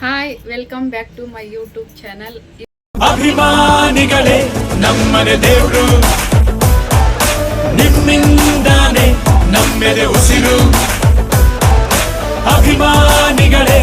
Hi welcome back to my YouTube channel ಅಭಿಮಾನಿಗಳೇ ನಮ್ಮನೆ ದೇವರು. ನಿಮ್ಮಿಂದಾನೆ ನಮ್ಮೆದೆ ಉಸಿರು. ಅಭಿಮಾನಿಗಳೇ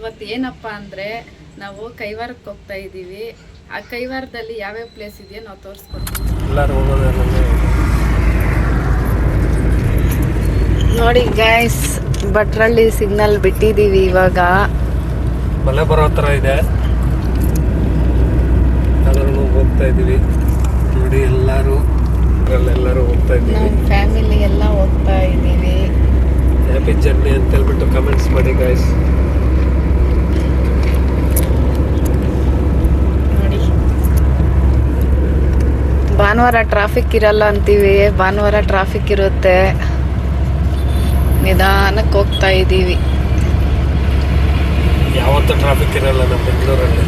ಇವತ್ತು ಏನಪ್ಪ ಅಂದ್ರೆ ನಾವು ಕೈವಾರಕ್ಕೆ ಹೋಗ್ತಾ ಇದ್ದೀವಿ. ಆ ಕೈವಾರದಲ್ಲಿ ಯಾವ್ಯಾವ ಪ್ಲೇಸ್ ಇದೆಯೋ ನಾವು ತೋರಿಸ್ಕೊಡ್ತೀವಿ. ಎಲ್ಲರೂ ನೋಡಿ ಗೈಸ್ ಭಟ್ರಳ್ಳಿ ಸಿಗ್ನಲ್ ಬಿಟ್ಟಿದ್ದೀವಿ ಇವಾಗ. ಮಳೆ ಬರೋ ಥರ ಇದೆ. ಆದ್ರೂ ಹೋಗ್ತಾ ಇದ್ದೀವಿ. ನೋಡಿ ಎಲ್ಲರೂ. ಎಲ್ಲರೂ ಹೋಗ್ತಾ ಇದ್ದೀವಿ. ಫ್ಯಾಮಿಲಿ ಎಲ್ಲ ಹೋಗ್ತಾ ಇದ್ದೀವಿ. ಹ್ಯಾಪಿ ಜರ್ನಿ ಅಂತ ಹೇಳ್ಬಿಟ್ಟು ಕಮೆಂಟ್ಸ್ ಮಾಡಿ ಗಾಯ್ಸ್ ನೋಡಿ. ಭಾನುವಾರ ಟ್ರಾಫಿಕ್ ಇರಲ್ಲ ಅಂತೀವಿ. ಭಾನುವಾರ ಟ್ರಾಫಿಕ್ ಇರುತ್ತೆ. ನಿಧಾನಕ್ಕೆ ಹೋಗ್ತಾ ಇದ್ದೀವಿ. ಯಾವತ್ತೂ ಟ್ರಾಫಿಕ್ ಇರಲ್ಲ ನಮ್ಮ ಬೆಂಗಳೂರಲ್ಲಿ.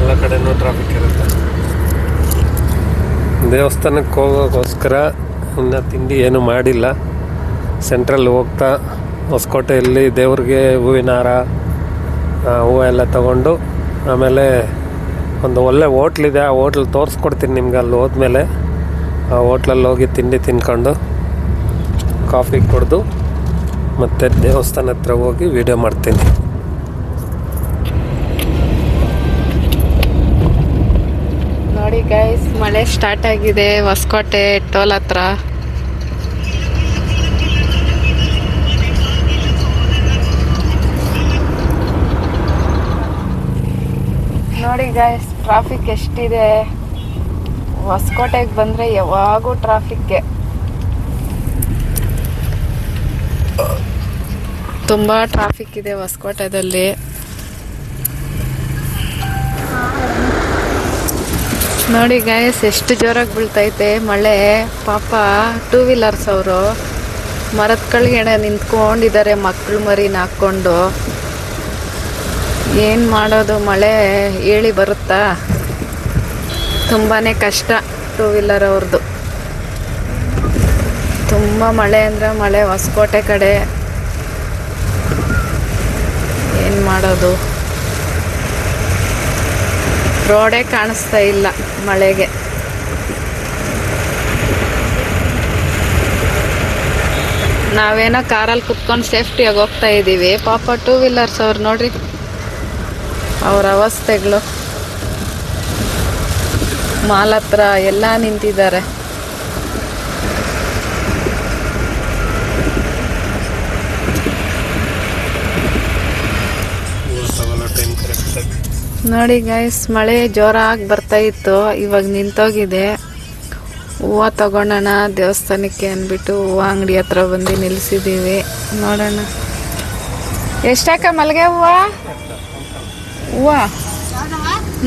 ಎಲ್ಲ ಕಡೆನೂ ಟ್ರಾಫಿಕ್ ಇರುತ್ತೆ. ದೇವಸ್ಥಾನಕ್ಕೆ ಹೋಗೋಕ್ಕೋಸ್ಕರ ಇನ್ನು ತಿಂಡಿ ಏನೂ ಮಾಡಿಲ್ಲ. ಸೆಂಟ್ರಲ್ಲಿ ಹೋಗ್ತಾ, ಹೊಸಕೋಟೆಯಲ್ಲಿ ದೇವ್ರಿಗೆ ಹೂವಿನ ಹಾರ ಹೂವು ಎಲ್ಲ ತಗೊಂಡು, ಆಮೇಲೆ ಒಂದು ಒಳ್ಳೆ ಹೋಟ್ಲಿದೆ ಆ ಹೋಟ್ಲ್ ತೋರಿಸ್ಕೊಡ್ತೀನಿ ನಿಮ್ಗೆ ಅಲ್ಲಿ ಹೋದ್ಮೇಲೆ. ಆ ಹೋಟ್ಲಲ್ಲಿ ಹೋಗಿ ತಿಂಡಿ ತಿನ್ಕೊಂಡು ಕಾಫಿ ಕುಡಿದು ಮತ್ತು ದೇವಸ್ಥಾನ ಹತ್ರ ಹೋಗಿ ವಿಡಿಯೋ ಮಾಡ್ತೀನಿ. ನೋಡಿ ಗೈಸ್ ಮಳೆ ಸ್ಟಾರ್ಟ್ ಆಗಿದೆ. ಹೊಸಕೋಟೆ, ಟೋಲ್ ಹತ್ರ. ನೋಡಿ ಗೈಸ್ ಟ್ರಾಫಿಕ್ ಎಷ್ಟಿದೆ. ಹೊಸಕೋಟೆಗೆ ಬಂದರೆ ಯಾವಾಗೂ ಟ್ರಾಫಿಕ್ಗೆ ತುಂಬ ಟ್ರಾಫಿಕ್ ಇದೆ ಹೊಸಕೋಟೆದಲ್ಲಿ. ನೋಡಿ ಗಾಯಸ್ ಎಷ್ಟು ಜೋರಾಗಿ ಬೀಳ್ತೈತೆ. ಮಳೆ, ಪಾಪ ಟೂ ವೀಲರ್ಸ್ ಅವರು. ಮರದ ಕೆಳಗಡೆ ನಿಂತ್ಕೊಂಡಿದ್ದಾರೆ ಮಕ್ಕಳು ಮರಿನ ಹಾಕ್ಕೊಂಡು. ಏನು ಮಾಡೋದು, ಮಳೆ ಹೇಳಿ ಬರುತ್ತಾ? ತುಂಬಾ ಕಷ್ಟ ಟೂ ವೀಲರ್ ಅವ್ರದ್ದು ತುಂಬ ಮಳೆ ಅಂದರೆ ಮಳೆ ಹೊಸಕೋಟೆ ಕಡೆ. ಏನು ಮಾಡೋದು? ರೋಡೇ ಕಾಣಿಸ್ತಾ ಇಲ್ಲ ಮಳೆಗೆ. ನಾವೇನೋ ಕಾರಲ್ಲಿ ಕುತ್ಕೊಂಡು ಸೇಫ್ಟಿಯಾಗಿ ಹೋಗ್ತಾ ಇದ್ದೀವಿ ಪಾಪ ಟೂ ವೀಲರ್ಸ್ ಅವ್ರು ನೋಡ್ರಿ ಅವ್ರ ಅವಸ್ಥೆಗಳು. ಮಾಲ್ ಹತ್ರ ಎಲ್ಲ ನಿಂತಿದ್ದಾರೆ ಹೂವು ತಗೊಳ್ಳೋ ಟೈಮ್ ಕರೆಕ್ಟಾಗಿ ನೋಡಿ ಗೈಸ್ ಮಳೆ ಜೋರಾಗಿ ಬರ್ತಾ ಇತ್ತು. ಇವಾಗ ನಿಂತೋಗಿದೆ. ಹೂವು ತಗೊಳ್ಳೋಣ ದೇವಸ್ಥಾನಕ್ಕೆ ಅಂದ್ಬಿಟ್ಟು ಹೂವು ಅಂಗಡಿ ಹತ್ರ ಬಂದು ನಿಲ್ಲಿಸಿದ್ದೀವಿ ನೋಡೋಣ ಎಷ್ಟಾಕ ಮಲ್ಗೆ ಹೂವು? ಹೂವು.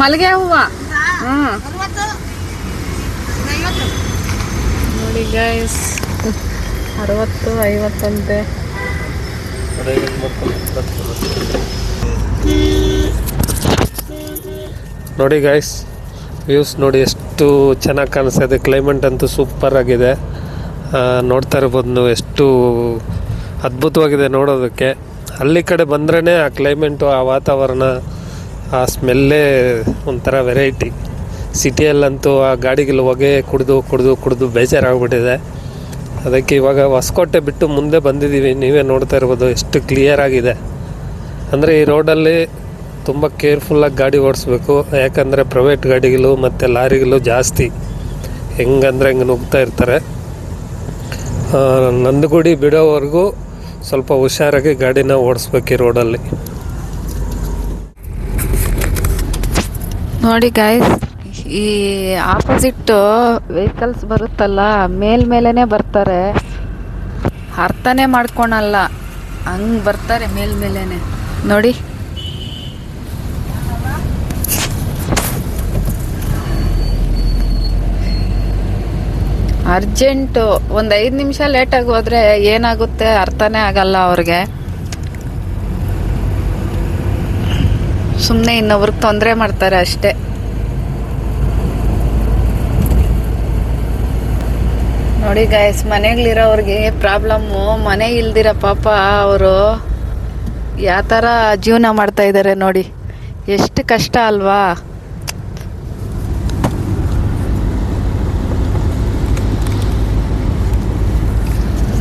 ಮಲ್ಗೆ ಹೂವು. ಹ್ಞೂ ನೋಡಿ ಗೈಸ್ ಅರವತ್ತು, ಐವತ್ತಂತೆ. ನೋಡಿ ಗೈಸ್ ವ್ಯೂಸ್ ನೋಡಿ ಎಷ್ಟು ಚೆನ್ನಾಗಿ ಕಾಣಿಸ್ತಾ ಕ್ಲೈಮೇಟ್ ಅಂತೂ ಸೂಪರ್ ಆಗಿದೆ. ನೋಡ್ತಾ ಇರ್ಬೋದು ನೀವು ಎಷ್ಟು ಅದ್ಭುತವಾಗಿದೆ ನೋಡೋದಕ್ಕೆ. ಅಲ್ಲಿ ಕಡೆ ಬಂದ್ರೇ ಆ ಕ್ಲೈಮೇಟು ಆ ವಾತಾವರಣ, ಆ ಸ್ಮೆಲ್ಲೇ ಒಂಥರ ವೆರೈಟಿ ಸಿಟಿಯಲ್ಲಂತೂ ಆ ಗಾಡಿಗಳು ಹೊಗೆ ಕುಡಿದು ಕುಡಿದು ಕುಡಿದು ಬೇಜಾರಾಗ್ಬಿಟ್ಟಿದೆ. ಅದಕ್ಕೆ ಇವಾಗ ಹೊಸಕೋಟೆ ಬಿಟ್ಟು ಮುಂದೆ ಬಂದಿದ್ದೀವಿ. ನೀವೇ ನೋಡ್ತಾ ಇರ್ಬೋದು, ಎಷ್ಟು ಕ್ಲಿಯರ್ ಆಗಿದೆ. ಅಂದರೆ ಈ ರೋಡಲ್ಲಿ ತುಂಬ ಕೇರ್ಫುಲ್ಲಾಗಿ ಗಾಡಿ ಓಡಿಸ್ಬೇಕು. ಯಾಕಂದರೆ ಪ್ರೈವೇಟ್ ಗಾಡಿಗಳು ಮತ್ತು ಲಾರಿಗಳು ಜಾಸ್ತಿ. ಹೆಂಗಂದ್ರೆ ಹೆಂಗೆ ನುಗ್ತಾ ಇರ್ತಾರೆ. ನಂದಗುಡಿ ಬಿಡೋವರೆಗೂ ಸ್ವಲ್ಪ ಹುಷಾರಾಗಿ ಗಾಡಿನ ಓಡಿಸ್ಬೇಕು ಈ ರೋಡಲ್ಲಿ. ನೋಡಿ ಗಾಯ್ಸ್ ಈ ಆಪೋಸಿಟ್ಟು ವೆಹಿಕಲ್ಸ್ ಬರುತ್ತಲ್ಲ ಮೇಲ್ಮೇಲೆನೆ ಬರ್ತಾರೆ. ಅರ್ಥನೇ ಮಾಡ್ಕೊಳಲ್ಲ. ಹಂಗ್ ಬರ್ತಾರೆ ಮೇಲ್ಮೇಲೆ ನೋಡಿ. ಅರ್ಜೆಂಟು ಒಂದು ಐದು ನಿಮಿಷ ಲೇಟಾಗಿ ಹೋದರೆ ಏನಾಗುತ್ತೆ ಅರ್ಥನೇ ಆಗಲ್ಲ ಅವ್ರಿಗೆ. ಸುಮ್ಮನೆ ಇನ್ನೊಬ್ರಿಗೆ ತೊಂದರೆ ಮಾಡ್ತಾರೆ ಅಷ್ಟೇ. ನೋಡಿ ಗಾಯಸ್ ಮನೆಗಳಿರೋವ್ರಿಗೆ ಪ್ರಾಬ್ಲಮ್ಮು ಮನೆ ಇಲ್ದಿರ ಪಾಪ ಅವರು ಯಾವ ಥರ ಜೀವನ ಮಾಡ್ತಾ ಇದ್ದಾರೆ ನೋಡಿ. ಎಷ್ಟು ಕಷ್ಟ ಅಲ್ವಾ?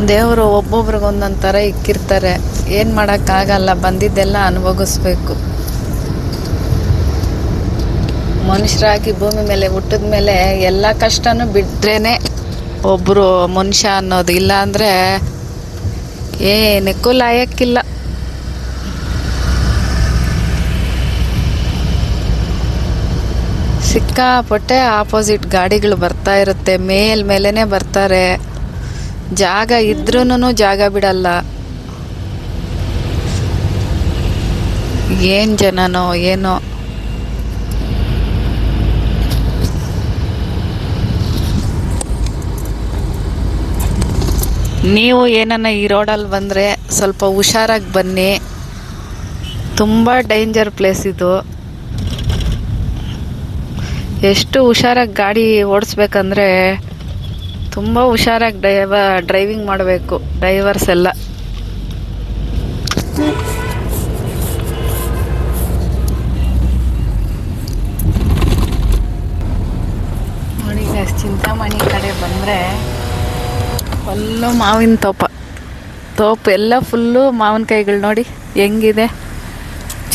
ದೇವರು ಒಬ್ಬೊಬ್ರಿಗೆ ಒಂದೊಂದು ಥರ ಇಕ್ಕಿರ್ತಾರೆ. ಏನು ಮಾಡೋಕ್ಕಾಗಲ್ಲ ಬಂದಿದ್ದೆಲ್ಲ ಅನುಭವಿಸ್ಬೇಕು. ಮನುಷ್ಯರಾಗಿ ಭೂಮಿ ಮೇಲೆ ಹುಟ್ಟಿದ ಮೇಲೆ ಎಲ್ಲ ಕಷ್ಟನೂ ಬಿಟ್ರೇನೆ ಒಬ್ಬರು ಮನುಷ್ಯ ಅನ್ನೋದು. ಇಲ್ಲ ಅಂದರೆ ಏನಕ್ಕೂ ಲಾಯಕ್ಕಿಲ್ಲ. ಸಿಕ್ಕಾಪಟ್ಟೆ ಆಪೋಸಿಟ್ ಗಾಡಿಗಳು ಬರ್ತಾ ಇರುತ್ತೆ. ಮೇಲ್ ಮೇಲೇನೆ ಬರ್ತಾರೆ. ಜಾಗ ಇದ್ರೂ ಜಾಗ ಬಿಡಲ್ಲ. ಏನು ಜನನೋ ಏನೋ. ನೀವು ಏನನ್ನ ಈ ರೋಡಲ್ಲಿ ಬಂದರೆ ಸ್ವಲ್ಪ ಹುಷಾರಾಗಿ ಬನ್ನಿ. ತುಂಬ ಡೇಂಜರ್ ಪ್ಲೇಸ್ ಇದು. ಎಷ್ಟು ಹುಷಾರಾಗಿ ಗಾಡಿ ಓಡಿಸ್ಬೇಕಂದ್ರೆ ತುಂಬ ಹುಷಾರಾಗಿ ಡ್ರೈವ, ಡ್ರೈವಿಂಗ್ ಮಾಡಬೇಕು, ಡ್ರೈವರ್ಸ್ ಎಲ್ಲ. ನೋಡಿ ಚಿಂತಾಮಣಿ ಕಡೆ ಬಂದರೆ ಫುಲ್ಲು ಮಾವಿನ ತೋಪ. ತೋಪ ಎಲ್ಲ ಫುಲ್ಲು ಮಾವಿನಕಾಯಿಗಳು ನೋಡಿ, ಹೆಂಗಿದೆ.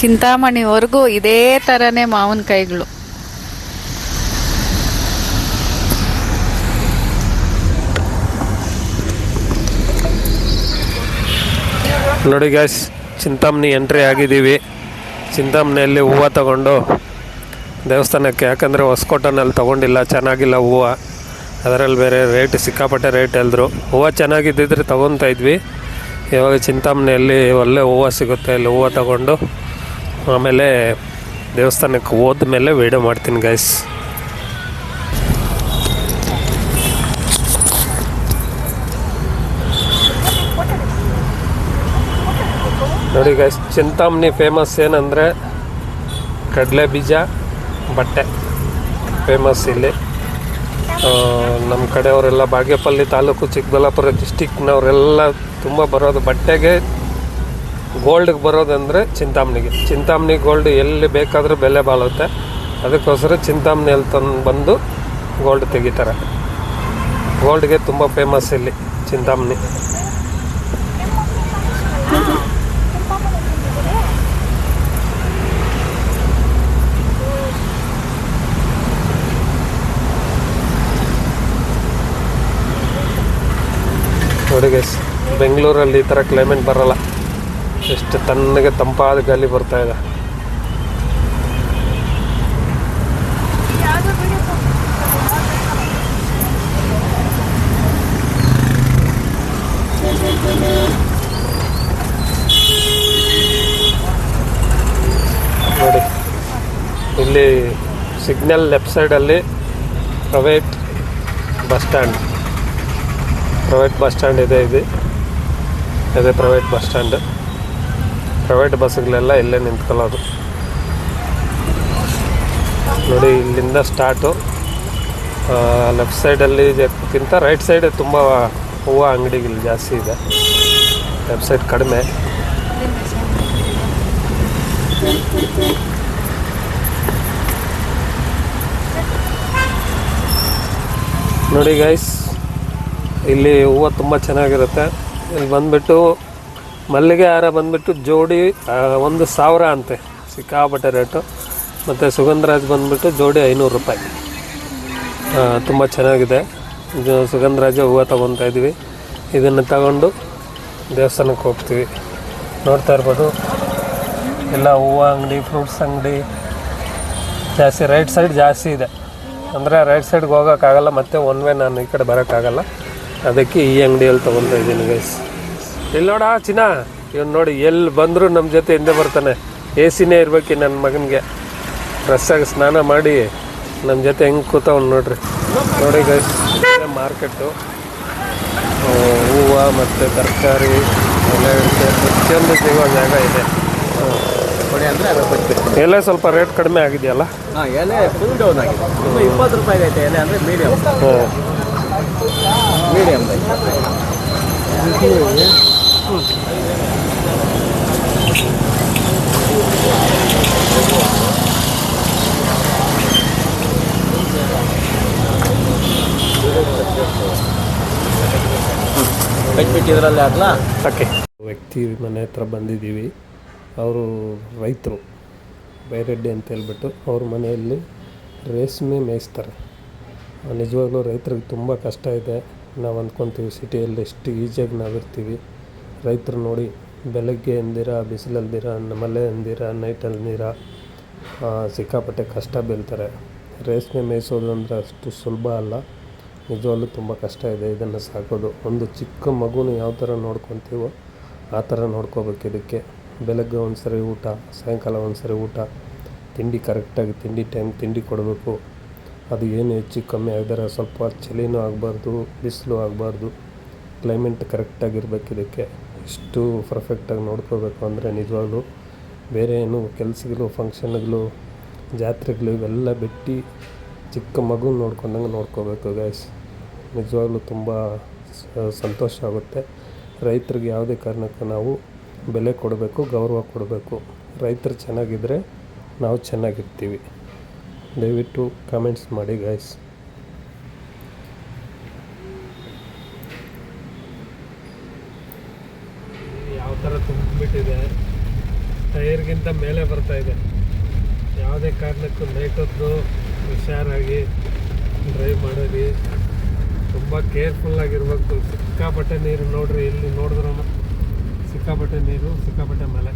ಚಿಂತಾಮಣಿವರೆಗೂ ಇದೇ ಥರನೇ ಮಾವಿನಕಾಯಿಗಳು ನೋಡಿ ಗ್ಯಾಸ್ ಚಿಂತಾಮಣಿ ಎಂಟ್ರಿ ಆಗಿದ್ದೀವಿ. ಚಿಂತಾಮಣಿಯಲ್ಲಿ ಹೂವು ತಗೊಂಡು ದೇವಸ್ಥಾನಕ್ಕೆ, ಯಾಕಂದರೆ ಹೊಸಕೋಟನಲ್ಲಿ ತೊಗೊಂಡಿಲ್ಲ, ಚೆನ್ನಾಗಿಲ್ಲ ಹೂವು. ಅದರಲ್ಲಿ ಬೇರೆ ರೇಟ್ ಸಿಕ್ಕಾಪಟ್ಟೆ ರೇಟ್ ಹೇಳಿದ್ರು. ಹೂವು ಚೆನ್ನಾಗಿದ್ದಿದ್ರೆ ತೊಗೊತಾ ಇದ್ವಿ. ಇವಾಗ ಚಿಂತಾಮಣಿಯಲ್ಲಿ ಒಳ್ಳೆ ಹೂವು ಸಿಗುತ್ತೆ, ಅಲ್ಲಿ ಹೂವು ತಗೊಂಡು ಆಮೇಲೆ ದೇವಸ್ಥಾನಕ್ಕೆ ಹೋದ್ಮೇಲೆ ವೀಡಿಯೋ ಮಾಡ್ತೀನಿ ಗೈಸ್ ನೋಡಿ ಗೈಸ್ ಚಿಂತಾಮಣಿ ಫೇಮಸ್ ಏನಂದರೆ ಕಡಲೆ ಬೀಜ, ಬಟ್ಟೆ. ಫೇಮಸ್ ಇಲ್ಲಿ. ನಮ್ಮ ಕಡೆಯವರೆಲ್ಲ ಬಾಗೇಪಲ್ಲಿ ತಾಲೂಕು ಚಿಕ್ಕಬಳ್ಳಾಪುರ ಡಿಸ್ಟಿಕ್ನವರೆಲ್ಲ ತುಂಬ ಬರೋದು ಬಟ್ಟೆಗೆ ಗೋಲ್ಡ್ಗೆ ಬರೋದಂದರೆ ಚಿಂತಾಮಣಿಗೆ. ಚಿಂತಾಮಣಿ ಗೋಲ್ಡ್ ಎಲ್ಲಿ ಬೇಕಾದರೂ ಬೆಲೆ ಬಾಳುತ್ತೆ. ಅದಕ್ಕೋಸ್ಕರ ಚಿಂತಾಮಣಿಯಲ್ಲಿ ತಂದು ಬಂದು ಗೋಲ್ಡ್ ತೆಗಿತಾರೆ. ಗೋಲ್ಡ್ಗೆ ತುಂಬ ಫೇಮಸ್ ಇಲ್ಲಿ ಚಿಂತಾಮಣಿ. ನೋಡಿ ಗೈಸ್ ಬೆಂಗಳೂರಲ್ಲಿ ಈ ಥರ ಕ್ಲೈಮೇಟ್ ಬರಲ್ಲ. ಎಷ್ಟು ತಣ್ಣಗೆ ತಂಪಾದ ಗಾಳಿ ಬರ್ತಾ ಇದೆ. ನೋಡಿ, ಇಲ್ಲಿ ಸಿಗ್ನಲ್ ಲೆಫ್ಟ್ ಸೈಡಲ್ಲಿ private bus stand. Private bus stand ಇದೆ ಇದು ಇದೆ ಪ್ರೈವೇಟ್ ಬಸ್ ಸ್ಟ್ಯಾಂಡ್. ಪ್ರೈವೇಟ್ ಬಸ್ಗಳೆಲ್ಲ ಇಲ್ಲೇ ನಿಂತ್ಕೊಳ್ಳೋದು. ನೋಡಿ, ಇಲ್ಲಿಂದ ಸ್ಟಾರ್ಟು. ಲೆಫ್ಟ್ ಸೈಡಲ್ಲಿ ಇದಕ್ಕಿಂತ ರೈಟ್ ಸೈಡ್ ತುಂಬ ಹೂವು ಅಂಗಡಿಗಳು ಜಾಸ್ತಿ ಇದೆ. ಲೆಫ್ಟ್ ಸೈಡ್ ಕಡಿಮೆ. ನೋಡಿ ಗೈಸ್ ಇಲ್ಲಿ ಹೂವು ತುಂಬ ಚೆನ್ನಾಗಿರುತ್ತೆ. ಇಲ್ಲಿ ಬಂದ್ಬಿಟ್ಟು ಮಲ್ಲಿಗೆ ಹಾರ ಬಂದ್ಬಿಟ್ಟು ಜೋಡಿ ಒಂದು ಸಾವಿರ ಅಂತೆ. ಸಿಕ್ಕಾಪಟ್ಟೆ ರೇಟು. ಮತ್ತು ಸುಗಂಧರಾಜ್ ಬಂದ್ಬಿಟ್ಟು ಜೋಡಿ ಐನೂರು ರೂಪಾಯಿ. ತುಂಬ ಚೆನ್ನಾಗಿದೆ. ಸುಗಂಧರಾಜ ಹೂವು ತೊಗೊತಾ ಇದ್ವಿ. ಇದನ್ನು ತಗೊಂಡು ದೇವಸ್ಥಾನಕ್ಕೆ ಹೋಗ್ತೀವಿ. ನೋಡ್ತಾ ಇರ್ಬೋದು. ಎಲ್ಲ ಹೂವು ಅಂಗಡಿ ಫ್ರೂಟ್ಸ್ ಅಂಗಡಿ ಜಾಸ್ತಿ ರೈಟ್ ಸೈಡ್ ಜಾಸ್ತಿ ಇದೆ. ಅಂದರೆ ರೈಟ್ ಸೈಡ್ಗೆ ಹೋಗೋಕ್ಕಾಗಲ್ಲ, ಮತ್ತೆ ಒನ್ ವೇ ನಾನು ಈ ಕಡೆ ಬರೋಕ್ಕಾಗಲ್ಲ. ಅದಕ್ಕೆ ಈ ಅಂಗಡಿಯಲ್ಲಿ ತೊಗೊತಾ ಇದ್ದೀನಿ ಗೈಸ್ ಇಲ್ಲಿ ನೋಡ ಚಿನ್ನ. ಇವ್ನು ನೋಡಿ ಎಲ್ಲಿ ಬಂದರೂ ನಮ್ಮ ಜೊತೆ ಹಿಂದೆ ಬರ್ತಾನೆ. ಎ ಸಿನೇ ಇರ್ಬೇಕು ನನ್ನ ಮಗನಿಗೆ. ಫ್ರೆಶ್ಶಾಗಿ ಸ್ನಾನ ಮಾಡಿ ನಮ್ಮ ಜೊತೆ ಹೆಂಗೆ ಕೂತವ್ನು ನೋಡ್ರಿ. ನೋಡಿ ಗೈಸ್ ಮಾರ್ಕೆಟು ಹೂವು ಮತ್ತು ತರಕಾರಿ ಎಲ್ಲ ಇರುತ್ತೆ ಪ್ರತಿಯೊಂದು ಸಿಗುವ ಜಾಗ ಇದೆ. ಎಲ್ಲ ಎಲೆ ಸ್ವಲ್ಪ ರೇಟ್ ಕಡಿಮೆ ಆಗಿದೆಯಲ್ಲ? ಹಾಂ ಎಲೆ ಫುಲ್ ಡೌನ್ ಆಗಿದೆ. ಇನ್ನು ಇಪ್ಪತ್ತು ರೂಪಾಯಿ ಐತೆ ಎಲೆ ಅಂದರೆ ಮೀಡಿಯಮ್ ಮೀಡಿಯಮ್ ಇದರಲ್ಲಿ ಅದನ್ನ ಓಕೆ ವ್ಯಕ್ತಿ ಮನೆ ಹತ್ರ ಬಂದಿದ್ದೀವಿ. ಅವರು ರೈತರು. ಬೈರೆಡ್ಡಿ ಅಂತ ಹೇಳ್ಬಿಟ್ಟು ಅವ್ರ ಮನೆಯಲ್ಲಿ ರೇಷ್ಮೆ ಮೇಯಿಸ್ತಾರೆ. ನಿಜವಾಗ್ಲೂ ರೈತ್ರಿಗೆ ತುಂಬ ಕಷ್ಟ ಇದೆ. ನಾವು ಅಂದ್ಕೊತೀವಿ ಸಿಟಿಯಲ್ಲಿ ಎಷ್ಟು ಈಜಿಯಾಗಿ ನಾವಿರ್ತೀವಿ. ರೈತರು ನೋಡಿ ಬೆಳಗ್ಗೆ ಅಂದಿರ ಬಿಸಿಲಲ್ದಿರ ಮಳೆ ಅಂದಿರ ನೈಟಲ್ಲಿ ಆ, ಸಿಕ್ಕಾಪಟ್ಟೆ ಕಷ್ಟ ಬೀಳ್ತಾರೆ. ರೇಷ್ಮೆ ಮೇಯಿಸೋದು ಅಂದರೆ ಅಷ್ಟು ಸುಲಭ ಅಲ್ಲ. ನಿಜವಾಗ್ಲೂ ತುಂಬ ಕಷ್ಟ ಇದೆ ಇದನ್ನು ಸಾಕೋದು. ಒಂದು ಚಿಕ್ಕ ಮಗುನ ಯಾವ ಥರ ನೋಡ್ಕೊತೀವೋ ಆ ಥರ ನೋಡ್ಕೋಬೇಕು ಇದಕ್ಕೆ. ಬೆಳಗ್ಗೆ ಒಂದು ಸರಿ ಊಟ ಸಾಯಂಕಾಲ ಒಂದು ಸರಿ ಊಟ ತಿಂಡಿ ಕರೆಕ್ಟಾಗಿ ತಿಂಡಿ ಟೈಮ್ ತಿಂಡಿ ಕೊಡಬೇಕು. ಅದು ಏನು ಹೆಚ್ಚು ಕಮ್ಮಿ ಆಗಿದರೆ ಸ್ವಲ್ಪ ಚಳಿನೂ ಆಗಬಾರ್ದು, ಬಿಸಿಲು ಆಗಬಾರ್ದು. ಕ್ಲೈಮೇಟ್ ಕರೆಕ್ಟಾಗಿರ್ಬೇಕು ಇದಕ್ಕೆ. ಇಷ್ಟು ಪರ್ಫೆಕ್ಟಾಗಿ ನೋಡ್ಕೋಬೇಕು ಅಂದರೆ ನಿಜವಾಗ್ಲೂ ಬೇರೆ ಏನು ಕೆಲಸಗಳು ಫಂಕ್ಷನ್ಗಳು ಜಾತ್ರೆಗಳು ಇವೆಲ್ಲ ಬಿಟ್ಟು ಚಿಕ್ಕ ಮಗು ನೋಡ್ಕೊಂಡಂಗೆ ನೋಡ್ಕೋಬೇಕು ಗ್ಯಾಸ್ ನಿಜವಾಗ್ಲೂ ತುಂಬ ಸಂತೋಷ ಆಗುತ್ತೆ. ರೈತರಿಗೆ ಯಾವುದೇ ಕಾರಣಕ್ಕೂ ನಾವು ಬೆಲೆ ಕೊಡಬೇಕು, ಗೌರವ ಕೊಡಬೇಕು. ರೈತರು ಚೆನ್ನಾಗಿದ್ದರೆ ನಾವು ಚೆನ್ನಾಗಿರ್ತೀವಿ. ದಯವಿಟ್ಟು ಕಾಮೆಂಟ್ಸ್ ಮಾಡಿ ಗೈಸ್ ಯಾವ ಥರ ತುಂಬಿಬಿಟ್ಟಿದೆ ಟೈರ್ಗಿಂತ ಮೇಲೆ ಬರ್ತಾ ಇದೆ. ಯಾವುದೇ ಕಾರಣಕ್ಕೂ ನೈಟ್ ಹೊತ್ತು ಹುಷಾರಾಗಿ ಡ್ರೈವ್ ಮಾಡೋರಿ ತುಂಬ ಕೇರ್ಫುಲ್ಲಾಗಿರ್ಬೇಕು ಸಿಕ್ಕಾಪಟ್ಟೆ ನೀರು ನೋಡ್ರಿ, ಇಲ್ಲಿ ನೋಡಿದ್ರೂ ಸಿಕ್ಕಾಪಟ್ಟೆ ನೀರು, ಸಿಕ್ಕಾಪಟ್ಟೆ ಮಳೆ.